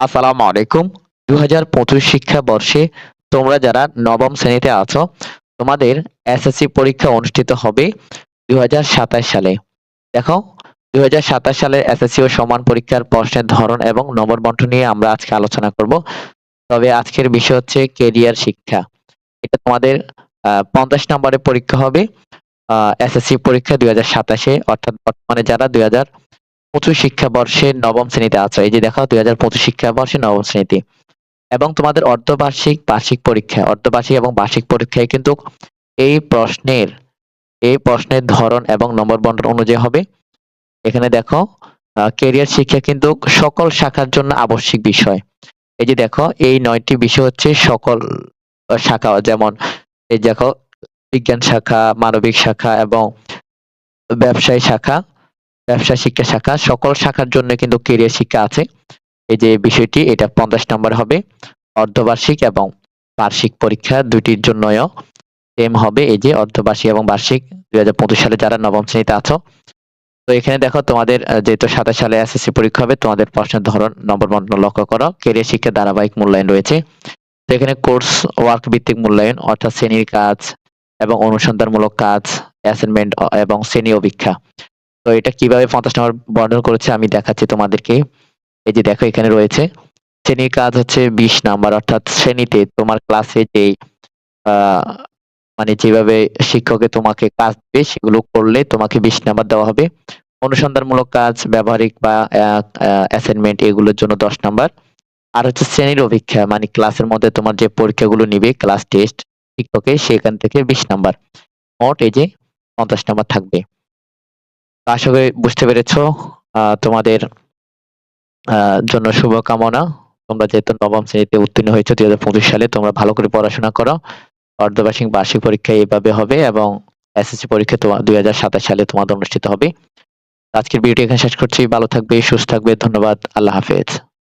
আসসালামু আলাইকুম। দু হাজার পঁচিশ শিক্ষাবর্ষে তোমরা যারা নবম শ্রেণীতে আছো, তোমাদের এসএসসি পরীক্ষা অনুষ্ঠিত হবে দু হাজার সাতাশ সালে। দেখো দু হাজার সাতাশ সালের এসএসসি ও সমান পরীক্ষার প্রশ্নের ধরন এবং নম্বর বন্টন নিয়ে আমরা আজকে আলোচনা করব। তবে আজকের বিষয় হচ্ছে কেরিয়ার শিক্ষা। এটা তোমাদের পঞ্চাশ নম্বরের পরীক্ষা হবে এসএসসি পরীক্ষা দুই হাজার সাতাশে। অর্থাৎ বর্তমানে যারা দুই হাজার পঁচিশ শিক্ষাবর্ষে নবম শ্রেণীতে আছো এই যে দেখো, দুই হাজার পঁচিশ শিক্ষাবর্ষে নবম শ্রেণীতে। এবং তোমাদের অর্ধবার্ষিক বার্ষিক পরীক্ষা, অর্ধবার্ষিক এবং বার্ষিক পরীক্ষায় কিন্তু এই প্রশ্নের এই প্রশ্নের ধরন এবং নম্বর বন্টন অনুযায়ী হবে। এখানে দেখো কেরিয়ার শিক্ষা কিন্তু সকল শাখার জন্য আবশ্যিক বিষয়। এই যে দেখো, এই নয়টি বিষয় হচ্ছে সকল শাখা, যেমন এই দেখো, বিজ্ঞান শাখা, মানবিক শাখা এবং ব্যবসায়ী শাখা। ব্যবসা শিক্ষা শাখা, সকল শাখার জন্য কিন্তু কেরিয়ার শিক্ষা আছে। এই যে বিষয়টি, এটা পঞ্চাশ নম্বর হবে। অর্ধবার্ষিক এবং বার্ষিক পরীক্ষা দুইটির জন্যও সেম হবে। এই যে অর্ধবার্ষিক এবং বার্ষিক, দুই হাজার পঁচিশ সালে যারা নবম শ্রেণীতে আছো। তো এখানে দেখো, তোমাদের যেহেতু সাতাশ সালে এসএসসি পরীক্ষা হবে, তোমাদের প্রশ্নের ধরন, নম্বর বন্টন লক্ষ্য করো। কেরিয়ার শিক্ষা ধারাবাহিক মূল্যায়ন রয়েছে। তো এখানে কোর্স ওয়ার্ক ভিত্তিক মূল্যায়ন, অর্থাৎ শ্রেণির কাজ এবং অনুসন্ধানমূলক কাজ অ্যাসাইনমেন্ট এবং শ্রেণি অভিক্ষা তো এটা কীভাবে পঞ্চাশ নম্বর বর্ণন করেছে আমি দেখাচ্ছি তোমাদেরকে। এই যে দেখো, এখানে রয়েছে, শ্রেণির কাজ হচ্ছে বিশ নাম্বার অর্থাৎ শ্রেণীতে তোমার ক্লাসে যে মানে যেভাবে শিক্ষকে তোমাকে কাজ দেবে, সেগুলো করলে তোমাকে বিশ নাম্বার দেওয়া হবে। অনুসন্ধানমূলক কাজ, ব্যবহারিক বা অ্যাসাইনমেন্ট এগুলোর জন্য দশ নাম্বার আর হচ্ছে শ্রেণির অভিক্ষা মানে ক্লাসের মধ্যে তোমার যে পরীক্ষাগুলো নিবে ক্লাস টেস্ট শিক্ষকে সেখান থেকে বিশ নাম্বার মোট এই যে পঞ্চাশ নাম্বার থাকবে। আশা করি বুঝতে পেরেছ তোমাদের জন্য শুভকামনা। তোমরা যেহেতু নবম শ্রেণীতে উত্তীর্ণ হয়েছে দুই হাজার পঁচিশ সালে, তোমরা ভালো করে পড়াশোনা করো। অর্ধবার্ষিক বার্ষিক পরীক্ষা এইভাবে হবে এবং এসএসসি পরীক্ষা তোমার দুই হাজার সাতাশ সালে তোমাদের অনুষ্ঠিত হবে। আজকের ভিডিও এখানে শেষ করছি। ভালো থাকবে, সুস্থ থাকবে। ধন্যবাদ। আল্লাহ হাফেজ।